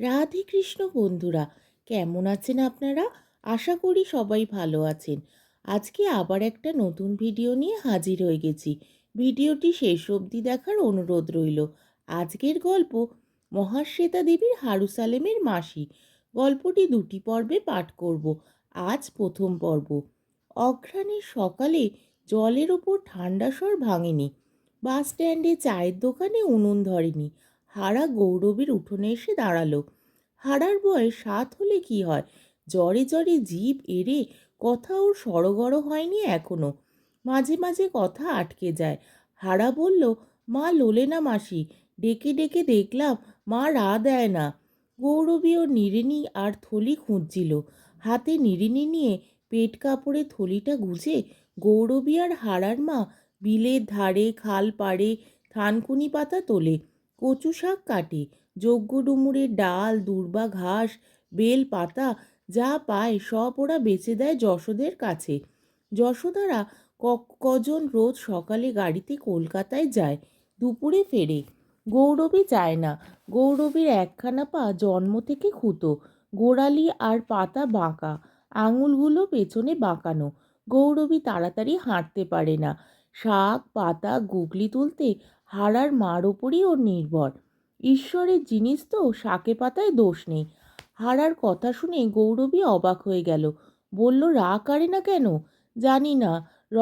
রাধে কৃষ্ণ বন্ধুরা, কেমন আছেন আপনারা? আশা করি সবাই ভালো আছেন। আজকে আবার একটা নতুন ভিডিও নিয়ে হাজির হয়ে গেছি। ভিডিওটি শেষ অবধি দেখার অনুরোধ রইল। আজকের গল্প মহাশ্বেতা দেবীর হারুসালেমের মাসি। গল্পটি দুটি পর্বে পাঠ করব। আজ প্রথম পর্ব। অঘ্রাণের সকালে জলের ওপর ঠান্ডা স্বর ভাঙেনি। বাস স্ট্যান্ডে চায়ের দোকানে উনুন ধরেনি। হারা গৌরবের উঠোনে এসে দাঁড়াল। হারার বয়স সাত হলে কি হয়? জ্বরে জ্বরে জীব এড়ে কথা ওর সড়গড় হয়নি এখনও। মাঝে মাঝে কথা আটকে যায়। হারা বলল, মা লোলে না মাসি, ডেকে ডেকে দেখলাম মা রা দেয় না। গৌরবী ও নিরিনি আর থলি খুঁজছিল। হাতে নিরিনি নিয়ে পেট কাপড়ে থলিটা গুজে গৌরবী আর হারার মা বিলের ধারে, খাল পাড়ে, থানকুনি পাতা তোলে। কচু শাক কাটে, যজ্ঞ ডুমুরের ডাল, দূর্বা ঘাস, বেল পাতা যা পায় সব ওরা বেচে দেয় যশোদের কাছে। যশোদারা ক- কজন রোজ সকালে গাড়িতে কলকাতায় যায়, দুপুরে ফেরে। গৌরবী যায় না, গৌরবীর একখানা পা জন্ম থেকে খুঁতো, গোড়ালি আর পাতা বাঁকা, আঙুলগুলো পেছনে বাঁকানো। গৌরবী তাড়াতাড়ি হাঁটতে পারে না, শাক, পাতা, গুগলি তুলতে হারার মার ওপরই ওর নির্ভর। ঈশ্বরের জিনিস তো, শাকে পাতায় দোষ নেই। হারার কথা শুনে গৌরবী অবাক হয়ে গেল। বলল রা কারে না কেন? জানি না। র,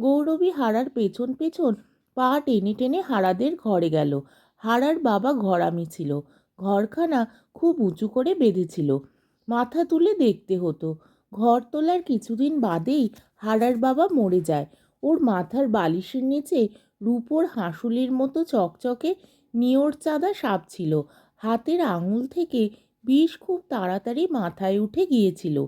গৌরবী হারার পেছন পেছন পা টেনে টেনে হারাদের ঘরে গেল। হারার বাবা ঘরামি ছিল। ঘরখানা খুব উঁচু করে বেঁধেছিল। মাথা তুলে দেখতে হতো। ঘর তোলার কিছুদিন বাদেই হারার বাবা মরে যায়। ওর মাথার বালিশের নিচে রূপোর হাঁসুলির মতো চকচকে নিয়র চাঁদা সাপ ছিল। হাতের আঙুল থেকে বিষ খুব তাড়াতাড়ি মাথায় উঠে গিয়েছিল।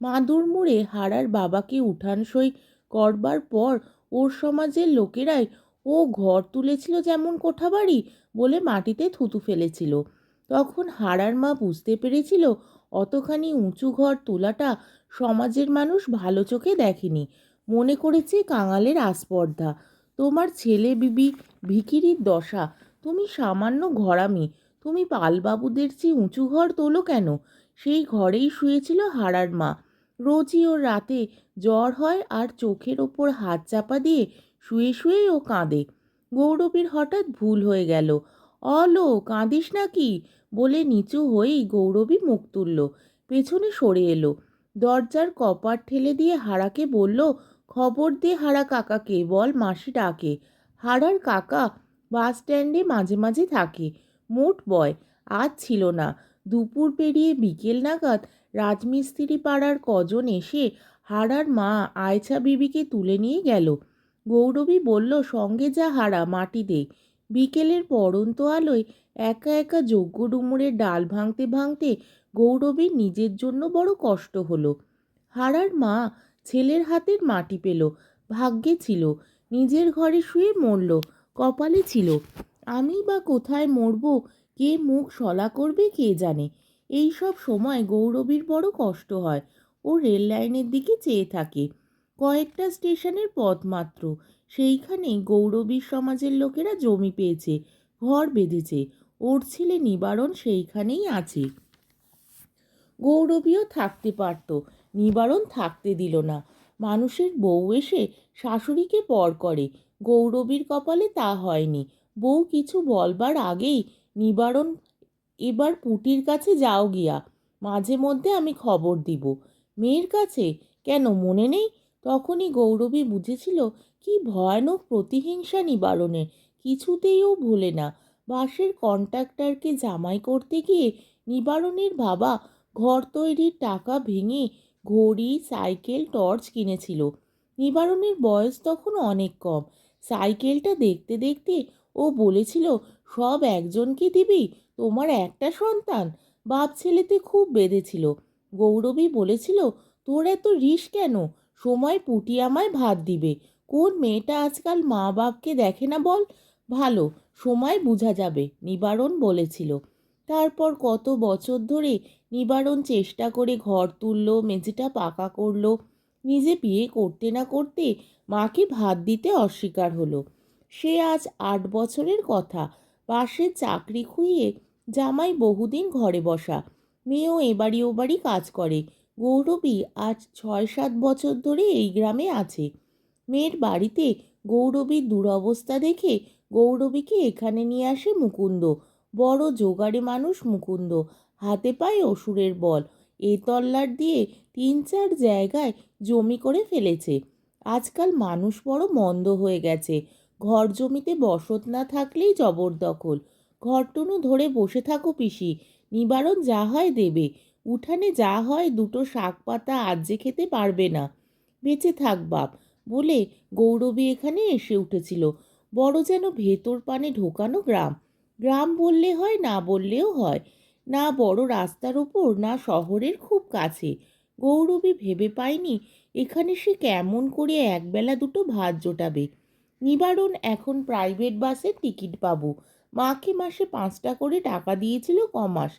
মাদুর মুড়ে হারার বাবাকে উঠান সই করবার পর ওর সমাজের লোকেরাই, ও ঘর তুলেছিল যেমন কোঠাবাড়ি বলে মাটিতে থুতু ফেলেছিল। তখন হারার মা বুঝতে পেরেছিল অতখানি উঁচু ঘর তোলাটা সমাজের মানুষ ভালো চোখে দেখেনি। মনে করেছে কাঙালের আস্পর্ধা। তোমার ছেলে বিবি ভিখিরির দশা। তুমি সামান্য ঘরামি। তুমি পালবাবুদের চেয়ে উঁচু ঘর তোলো কেন? সেই ঘরেই শুয়েছিল হারার মা। রোজই ওর রাতে জ্বর হয় আর চোখের ওপর হাত চাপা দিয়ে শুয়ে শুয়েই ও কাঁদে। গৌরবীর হঠাৎ ভুল হয়ে গেল। অলো, কাঁদিস নাকি বলে নিচু হয়েই গৌরবী মুখ তুলল। পেছনে সরে এলো। দরজার কপার ঠেলে দিয়ে হারাকে বলল খবর দে হারা কাকাকে বল মাসি ডাকে। হারার কাকা বাস স্ট্যান্ডে মাঝে মাঝে থাকে। মোট বয়, আজ ছিল না। দুপুর পেরিয়ে বিকেল নাগাদ রাজমিস্ত্রি পাড়ার কজন এসে হারার মা আয়ছা বিবিকে তুলে নিয়ে গেল। গৌরবী বলল, সঙ্গে যা হারা, মাটি দে। বিকেলের পড়ন্ত আলোয় একা একা যজ্ঞ ডুমুরের ডাল ভাঙতে ভাঙতে গৌরবীর নিজের জন্য বড় কষ্ট হলো। হারার মা ছেলের হাতের মাটি পেল, ভাগ্যে ছিল। নিজের ঘরে শুয়ে মরল, কপালে ছিল। আমি বা কোথায় মরব, কে মুখ সলা করবে, কে জানে। এই সব সময় গৌরবীর বড় কষ্ট হয়, ও রেল লাইনের দিকে চেয়ে থাকে। কয়েকটা স্টেশনের পথ মাত্র, সেইখানে গৌরবীর সমাজের লোকেরা জমি পেয়েছে, ঘর বেঁধেছে, ওর ছেলে নিবারণ সেইখানেই আছে। গৌরবীও থাকতে পারত নিবারণ থাকতে দিল না। মানুষের বউ এসে শাশুড়িকে পর করে। গৌরবীর কপালে তা হয়নি। বউ কিছু বলবার আগেই নিবারণ এবার পুটির কাছে যাও গিয়া, মাঝে মধ্যে আমি খবর দিব। মেয়ের কাছে কেন মনে নেই? তখনই গৌরবী বুঝেছিল কি ভয়ানক প্রতিহিংসা নিবারণের কিছুতেই ও ভুলে না। বাসের কন্ট্রাক্টরকে জামাই করতে গিয়ে নিবারণের বাবা ঘর তৈরির টাকা ভেঙে ঘড়ি, সাইকেল, টর্চ কিনেছিল। নিবারণের বয়স তখন অনেক কম। সাইকেলটা দেখতে দেখতে ও বলেছিল, সব একজনকে দিবি? তোমার একটা সন্তান? বাপ ছেলেতে খুব বেঁধেছিল। গৌরবী বলেছিল, তোর এত রিস কেন? সময় পুটি আমায় ভাত দিবে। কোন মেয়েটা আজকাল মা বাপকে দেখে না বল? ভালো, সময় বোঝা যাবে। নিবারণ বলেছিল। তারপর কত বছর ধরে নিবারণ চেষ্টা করে ঘর তুলল, মেঝেটা পাকা করল, নিজে বিয়ে করতে না করতে মাকে ভাত দিতে অস্বীকার হলো। সে আজ আট বছরের কথা। পাশে চাকরি খুইয়ে জামাই বহুদিন ঘরে বসা। মেয়েও এবাড়ি ও বাড়ি কাজ করে। গৌরবী আজ ছয় সাত বছর ধরে এই গ্রামে আছে। মেয়ের বাড়িতে গৌরবীর দুরবস্থা দেখে গৌরবীকে এখানে নিয়ে আসে মুকুন্দ। বড় জোগাড়ে মানুষ মুকুন্দ, হাতে পায়ে অসুরের বল। এ তল্লার দিয়ে তিন চার জায়গায় জমি করে ফেলেছে। আজকাল মানুষ বড় মন্দ হয়ে গেছে। ঘর জমিতে বসত না থাকলেই জবরদখল। ঘরটুনু ধরে বসে থাকো পিসি, নিবারণ যা হয় দেবে। উঠানে যা হয় দুটো শাক পাতা আজ্জে খেতে পারবে না। বেঁচে থাক বাপ, বলে গৌরবী এখানে এসে উঠেছিল। বড় যেন ভেতর পানে ঢোকানো গ্রাম। গ্রাম বললে হয়, না বললেও হয়। না বড় রাস্তার ওপর, না শহরের খুব কাছে। গৌরবী ভেবে পায়নি এখানে সে কেমন করে একবেলা দুটো ভাত জোটাবে। নিবারণ এখন প্রাইভেট বাসের টিকিট পাবো। মাকে মাসে পাঁচটা করে টাকা দিয়েছিল কমাস।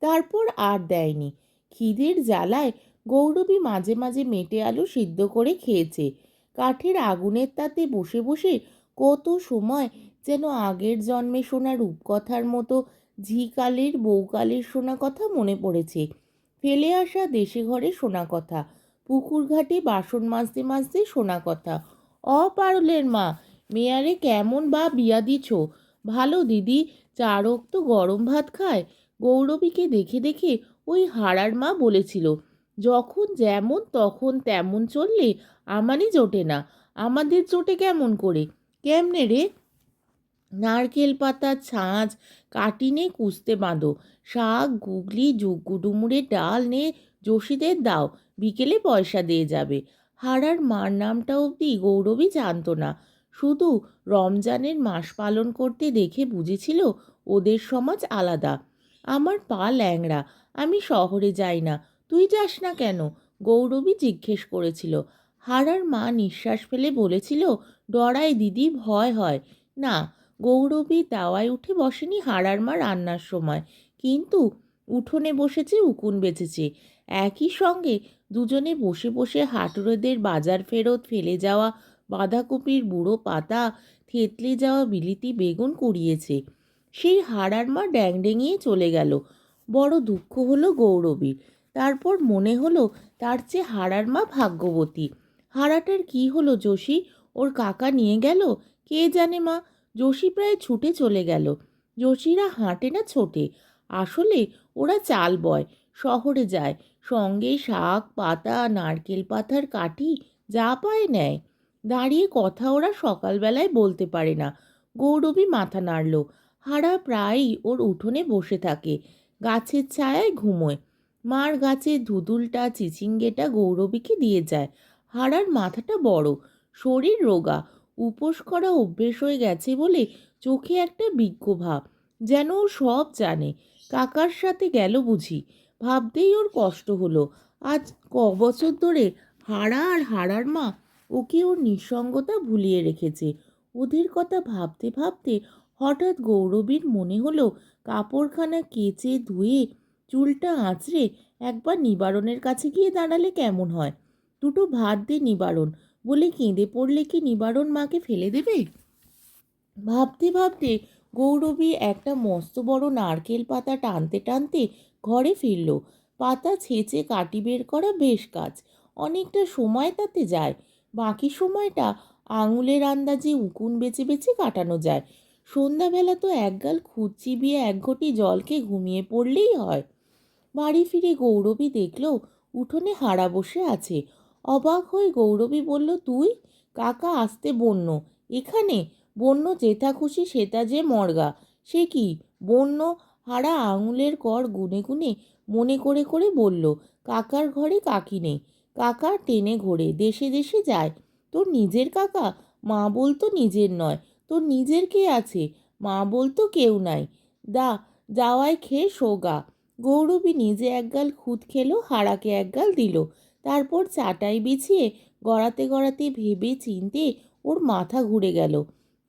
তারপর আর দেয়নি। খিদের জ্বালায় গৌরবী মাঝে মাঝে মেটে আলু সিদ্ধ করে খেয়েছে। কাঠের আগুনের তাতে বসে বসে কত সময় যেন আগের জন্মে শোনা রূপকথার মতো ঝিকালের বউকালের শোনা কথা মনে পড়েছে। ফেলে আসা দেশে ঘরে শোনা কথা, পুকুর ঘাটে বাসন মাজতে মাজতে শোনা কথা। অপারলের মা, মেয়ারে কেমন বা বিয়া দিছ? ভালো দিদি চারক তো গরম ভাত খায়। গৌরবীকে দেখে দেখে ওই হারার মা বলেছিল, যখন যেমন তখন তেমন চললে আমারই জোটে না। আমাদের জোটে কেমন করে? কেমনে রে? নারকেল পাতার ছাঁচ কাটি কাটিনে কুস্তে বাঁধো। শাক, গুগলি ডুমুরের ডাল নে যোশীদের দাও। বিকেলে পয়সা দিয়ে যাবে। হারার মার নামটা অবধি গৌরবী জানতো না। শুধু রমজানের মাস পালন করতে দেখে বুঝেছিল ওদের সমাজ আলাদা। আমার পা ল্যাংড়া, আমি শহরে যাই না। তুই যাস না কেন? গৌরবী জিজ্ঞেস করেছিল। হারার মা নিঃশ্বাস ফেলে বলেছিল ডরায় দিদি, ভয় হয়। না গৌরবী দাওয়ায় উঠে বসেনি হারার মা রান্নার সময়। কিন্তু উঠোনে বসেছে, উকুন বেঁচেছে একই সঙ্গে দুজনে বসে বসে হাটুরেদের বাজার ফেরত ফেলে যাওয়া বাঁধাকপির বুড়ো পাতা, থেতলে যাওয়া বিলিতি বেগুন কুড়িয়েছে। সেই হারার মা ড্যাংডেঙিয়ে চলে গেল। বড় দুঃখ হলো গৌরবীর। তারপর মনে হলো তার চেয়ে হারার মা ভাগ্যবতী। হারাটার কি হলো, যোশী? ওর কাকা নিয়ে গেল? কে জানে মা? যোশী প্রায় ছুটে চলে গেল। যোশীরা হাঁটে না ছোটে। আসলে ওরা চাল বয়। শহরে যায়। সঙ্গে শাক, পাতা, নারকেল পাতার কাঠি যা পায় নেয়। দাঁড়িয়ে কথা ওরা সকালবেলায় বলতে পারে না। গৌরবী মাথা নাড়ল। হারা প্রায়ই ওর উঠোনে বসে থাকে। গাছের ছায়ায় ঘুমোয়। মার গাছে ধুদুলটা চিচিঙ্গেটা গৌরবীকে দিয়ে যায়। হারার মাথাটা বড়। শরীর রোগা। উপোস করা অভ্যেস হয়ে গেছে বলে চোখে একটা বিজ্ঞ ভাব, যেন ও সব জানে। কাকার সাথে গেল বুঝি। ভাবতেই ওর কষ্ট হলো। আজ ক বছর ধরে হাড়া আর হাড়ার মা ওকে ওর নিঃসঙ্গতা ভুলিয়ে রেখেছে। ওদের কথা ভাবতে ভাবতে হঠাৎ গৌরবীর মনে হলো কাপড়খানা কেচে ধুয়ে চুলটা আঁচড়ে একবার নিবারণের কাছে গিয়ে দাঁড়ালে কেমন হয়? দুটো ভাত দে নিবারণ। বলে কেঁদে পড়লে কি নিবারণ মাকে ফেলে দেবে? ভাবতে ভাবতে গৌরবী একটা মস্ত বড় নারকেল পাতা টানতে টানতে ঘরে ফিরল। পাতা ছেঁচে কাটি বের করা বেশ কাজ। অনেকটা সময় তাতে যায়। বাকি সময়টা আঙুলের আন্দাজে উকুন বেছে বেছে কাটানো যায়। সন্ধ্যাবেলা তো একগাল খুদ চিবিয়ে এক ঘটি জলকে ঘুমিয়ে পড়লেই হয়। বাড়ি ফিরে গৌরবী দেখল, উঠোনে হাড়া বসে আছে। অবাক হয়ে গৌরবী বলল, তুই? কাকা আসতে বন্য। এখানে? বন্য যেথা খুশি সেটা যে মর্গা। সে কি? বন্য হারা আঙুলের কর গুনে গুনে মনে করে করে বলল, কাকার ঘরে কাকি নেই। কাকা টেনে ঘোরে, দেশে দেশে যায়। তোর নিজের কাকা? মা বলতো নিজের নয়। তোর নিজের কে আছে? মা বলতো কেউ নাই। দা, যাওয়ায় খেয়ে সোগা গৌরবী নিজে একগাল খুদ খেলো, হারাকে একগাল দিল। তারপর চাটাই বিছিয়ে গড়াতে গড়াতে ভেবে চিনতে ওর মাথা ঘুরে গেল।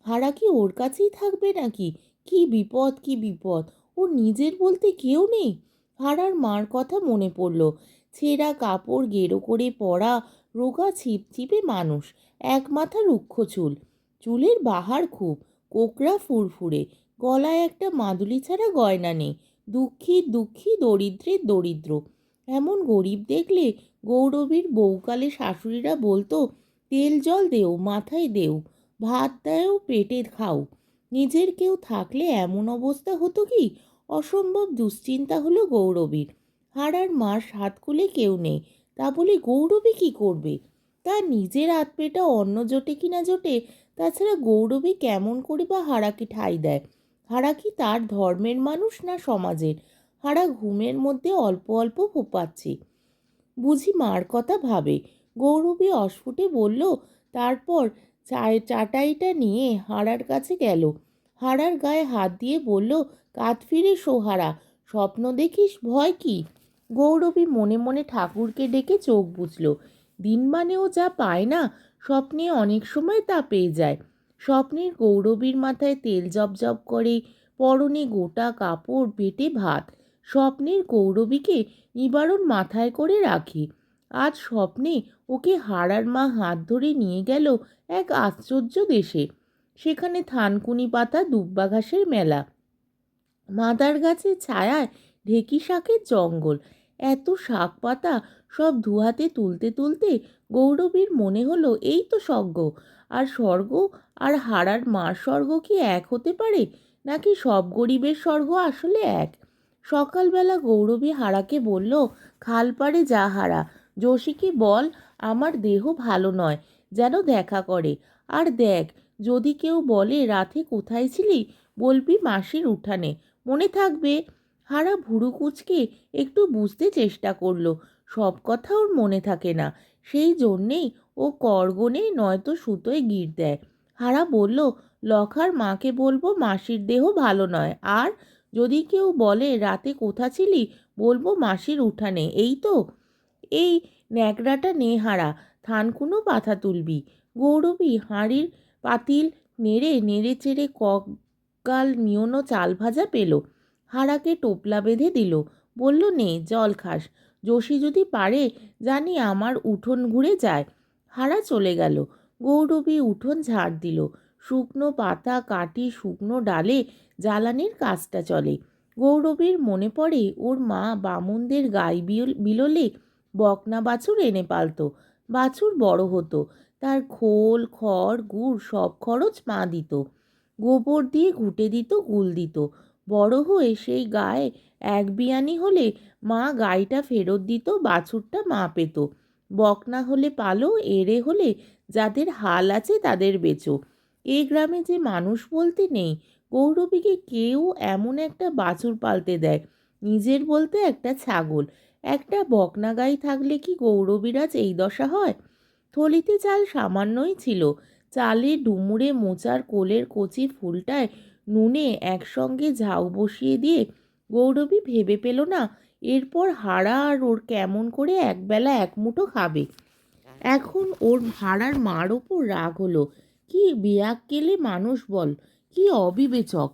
হারা কি ওর কাছেই থাকবে নাকি? কি বিপদ কি বিপদ? ওর নিজের বলতে কেউ নেই? হারার মার কথা মনে পড়ল। ছেঁড়া কাপড়, গেরো করে পরা, রোগা, ছিপছিপে মানুষ, এক মাথা রুক্ষ চুল। চুলের বাহার খুব, কোকড়া ফুরফুরে, গলায় একটা মাদুলি ছাড়া গয়না নেই, দুঃখী দুঃখী, দরিদ্রের দরিদ্র। এমন গরিব দেখলে গৌরবীর বউকালে শাশুড়িরা বলতো, তেল জল দেও, মাথায় দেও, ভাত দেও, পেটে খাও। নিজের কেউ থাকলে এমন অবস্থা হতো কি? অসম্ভব দুশ্চিন্তা হলো গৌরবীর। হারার মাস হাত খুলে কেউ নেই, তা বলে গৌরবী কি করবে? তার নিজের হাত পেটা অন্ন জোটে কি না জোটে, তাছাড়া গৌরবী কেমন করে বা হারাকে ঠাঁই দেয়? হারা কি তার ধর্মের মানুষ না সমাজের? হারা ঘুমের মধ্যে অল্প অল্প ফোপাচ্ছে। বুঝি মার কথা ভাবে। গৌরবী অস্ফুটে বলল, তারপর চায়, চাটাইটা নিয়ে হারার কাছে গেল। হারার গায়ে হাত দিয়ে বলল কাত ফিরে সোহারা স্বপ্ন দেখিস ভয় কি? গৌরবী মনে মনে ঠাকুরকে ডেকে চোখ বুঝল দিন মানেও যা পায় না, স্বপ্নে অনেক সময় তা পেয়ে যায়। স্বপ্নের গৌরবীর মাথায় তেল জবজব করে, পরনে গোটা কাপড় পেটে ভাত। স্বপ্নের গৌরবীকে নিবারণ মাথায় করে রাখে। আজ স্বপ্নে ওকে হারার মা হাত ধরে নিয়ে গেল এক আশ্চর্য দেশে। সেখানে থানকুনি পাতা দুব্বা ঘাসের মেলা। মাদার গাছের ছায়ায় ঢেকি শাকের জঙ্গল। এত শাক পাতা সব ধুয়াতে তুলতে তুলতে গৌরবীর মনে হলো, এই তো স্বর্গ। আর স্বর্গ আর হারার মার স্বর্গ কি এক হতে পারে? নাকি সব গরিবের স্বর্গ আসলে এক? সকালবেলা গৌরবী হারাকে বলল খাল পাড়ে যা হারা। যোশীকে বল, আমার দেহ ভালো নয়, যেন দেখা করে। আর দেখ, যদি কেউ বলে রাতে কোথায় ছিলি, বলবি মাসির উঠানে। মনে থাকবে, হারা ভুরু কুচকে একটু বুঝতে চেষ্টা করল। সব কথা ওর মনে থাকে না। সেই জন্যেই ও করগনে নয়তো সুতোয় গিট দেয়। হারা বলল, লখার মাকে বলব মাসির দেহ ভালো নয়। আর যদি কেউ বলে, রাতে কোথা ছিলি? বলব, মাসির উঠানে। এই তো। এই ন্যাকড়াটা নে হারা থানকুনো পাথা তুলবি। গৌরবী হাঁড়ির পাতিল নেড়ে নেড়ে চেড়ে কগাল নিয়নো চাল ভাজা পেল। হারাকে টোপলা বেঁধে দিল। বলল, নে, জল খাস। যোশী যদি পারে, জানি আমার উঠোন ঘুরে যায়। হারা চলে গেল। গৌরবী উঠোন ঝাড় দিল। শুকনো পাতা কাটি শুকনো ডালে জ্বালানির কাজটা চলে। গৌরবের মনে পড়ে ওর মা বামুনদের গাই বিলোলে বকনা বাছুর এনে পালতো। বাছুর বড় হতো। তার খোল, খড়, গুড় সব খরচ মা দিত। গোবর দিয়ে ঘুটে দিত, গুল দিত। বড় হয়ে সেই গায়ে এক বিয়ানি হলে মা গাইটা ফেরত দিত, বাছুরটা মা পেত। বকনা হলে পালো, এড়ে হলে যাদের হাল আছে তাদের বেচো। এই গ্রামে যে মানুষ বলতে নেই, গৌরবীকে কেউ এমন একটা বাছুর পালতে দেয়। নিজের বলতে একটা ছাগল। একটা বকনা গাই থাকলে কি গৌরবীরাজ এই দশা হয়? থলিতে চাল সামান্যই ছিল। চালে ডুমুরে মোচার কোলের কচি ফুলটায় নুনে একসঙ্গে ঝাউ বসিয়ে দিয়ে গৌরবী ভেবে পেল না, এরপর হাড়া আর ওর কেমন করে একবেলা এক মুঠো খাবে। এখন ওর হাড়ার মার ওপর রাগ হলো। কি কেলে মানুষ বল? কি অবিবেচক?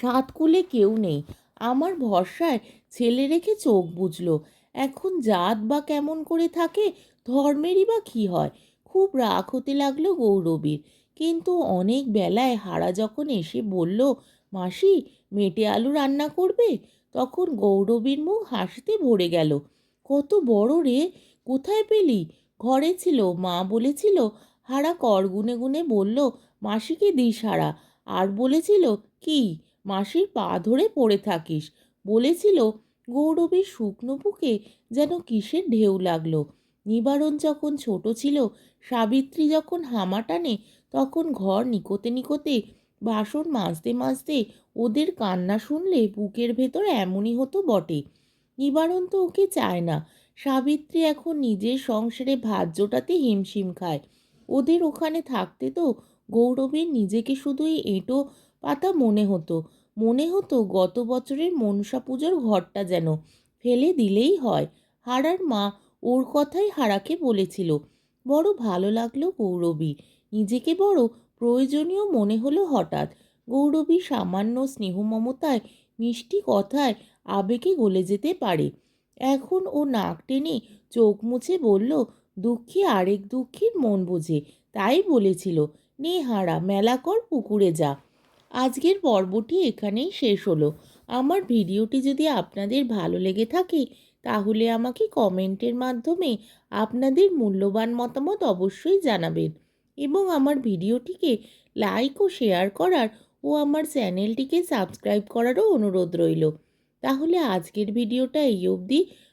সাতকুলে কেউ নেই। আমার ভরসায় ছেলে রেখে চোখ বুঝলো এখন জাত বা কেমন করে থাকে, ধর্মেরই বা কী হয়? খুব রাগ হতে লাগল গৌরবীর। কিন্তু অনেক বেলায় হারা যখন এসে বলল, মাসি, মেটে আলু রান্না করবে? তখন গৌরবীর মুখ হাসতে ভরে গেল। কত বড় রে, কোথায় পেলি? ঘরে ছিল, মা বলেছিল হারা কর গুনে গুনে বলল মাসিকে দিস হারা আর বলেছিল, কি? মাসির পা ধরে পড়ে থাকিস। বলেছিল, গৌরবীর শুকনো বুকে যেন কিসের ঢেউ লাগল। নিবারণ যখন ছোট ছিল, সাবিত্রী যখন হামা টানে, তখন ঘর নিকোতে নিকোতে, বাসন মাজতে মাজতে ওদের কান্না শুনলে বুকের ভেতর এমনই হতো বটে। নিবারণ তো ওকে চায় না। সাবিত্রী এখন নিজের সংসারে ভাত জোটাতে হিমশিম খায়। ওদের ওখানে থাকতে তো গৌরবের নিজেকে শুধুই এঁটো পাতা মনে হতো। মনে হতো গত বছরের মনসা পুজোর ঘরটা যেন ফেলে দিলেই হয়। হারার মা ওর কথাই হারাকে বলেছিল। বড় ভালো লাগল গৌরবী। নিজেকে বড় প্রয়োজনীয় মনে হলো হঠাৎ। গৌরবী সামান্য স্নেহ মমতায় মিষ্টি কথায় আবেগে গলে যেতে পারে। এখন ও নাক টেনে চোখ মুছে বলল দুঃখী আরেক দুঃখীর মন বোঝে। তাই বলেছিল নে হারা মেলা কর, পুকুরে যা। আজকের পর্বটি এখানেই শেষ হলো। আমার ভিডিওটি যদি আপনাদের ভালো লেগে থাকে, তাহলে আমাকে কমেন্টের মাধ্যমে আপনাদের মূল্যবান মতামত অবশ্যই জানাবেন। এবং আমার ভিডিওটিকে লাইক ও শেয়ার করার ও আমার চ্যানেলটিকে সাবস্ক্রাইব করারও অনুরোধ রইল। তাহলে আজকের ভিডিওটা এই অবধি।